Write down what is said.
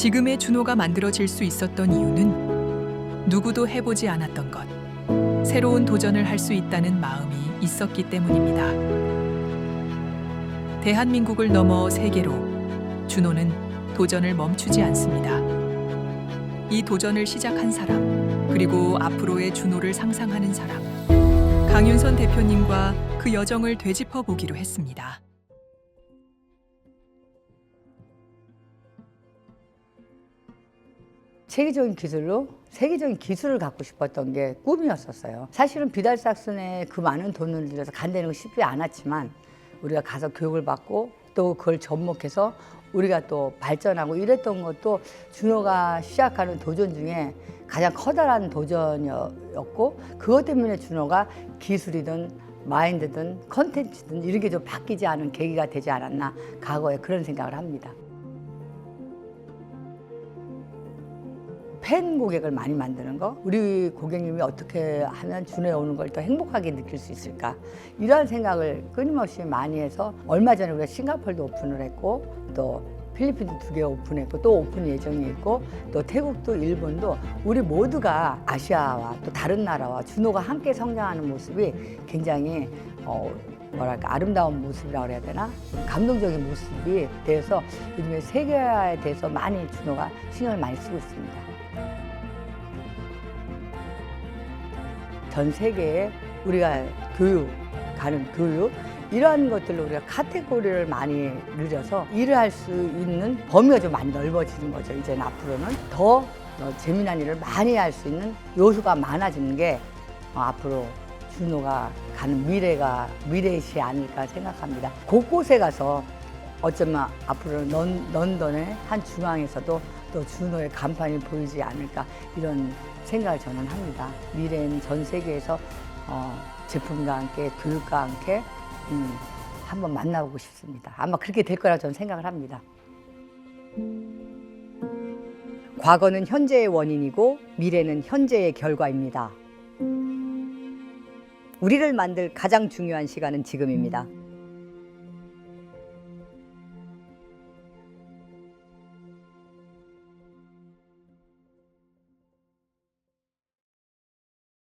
지금의 준호가 만들어질 수 있었던 이유는 누구도 해보지 않았던 것, 새로운 도전을 할 수 있다는 마음이 있었기 때문입니다. 대한민국을 넘어 세계로 준호는 도전을 멈추지 않습니다. 이 도전을 시작한 사람, 그리고 앞으로의 준호를 상상하는 사람, 강윤선 대표님과 그 여정을 되짚어 보기로 했습니다. 세계적인 기술로 세계적인 기술을 갖고 싶었던 게 꿈이었었어요. 사실은 비달삭슨에 그 많은 돈을 들여서 간다는 건 쉽지 않았지만 우리가 가서 교육을 받고 또 그걸 접목해서 우리가 또 발전하고 이랬던 것도 준호가 시작하는 도전 중에 가장 커다란 도전이었고 그것 때문에 준호가 기술이든 마인드든 컨텐츠든 이런 게 좀 바뀌지 않은 계기가 되지 않았나 과거에 그런 생각을 합니다. 팬 고객을 많이 만드는 거? 우리 고객님이 어떻게 하면 준에 오는 걸 더 행복하게 느낄 수 있을까? 이런 생각을 끊임없이 많이 해서 얼마 전에 우리가 싱가포르도 오픈을 했고 또 필리핀도 두 개 오픈했고 또 오픈 예정이 있고 또 태국도 일본도 우리 모두가 아시아와 또 다른 나라와 준호가 함께 성장하는 모습이 굉장히 어, 뭐랄까 아름다운 모습이라고 그래야 되나 감동적인 모습이 돼서 요즘에 세계화에 대해서 많이 준호가 신경을 많이 쓰고 있습니다. 전 세계에 우리가 교육 가는 교육 이러한 것들로 우리가 카테고리를 많이 늘려서 일을 할 수 있는 범위가 좀 많이 넓어지는 거죠. 이제는 앞으로는 더 어, 재미난 일을 많이 할 수 있는 요소가 많아지는 게 어, 앞으로 준호가 가는 미래가 미래이지 않을까 생각합니다. 곳곳에 가서 어쩌면 앞으로 런, 런던의 한 중앙에서도 또 준호의 간판이 보이지 않을까 이런 생각을 저는 합니다. 미래는 전 세계에서 어, 제품과 함께 교육과 함께 음, 한번 만나보고 싶습니다. 아마 그렇게 될 거라 저는 생각을 합니다. 과거는 현재의 원인이고 미래는 현재의 결과입니다. 우리를 만들 가장 중요한 시간은 지금입니다.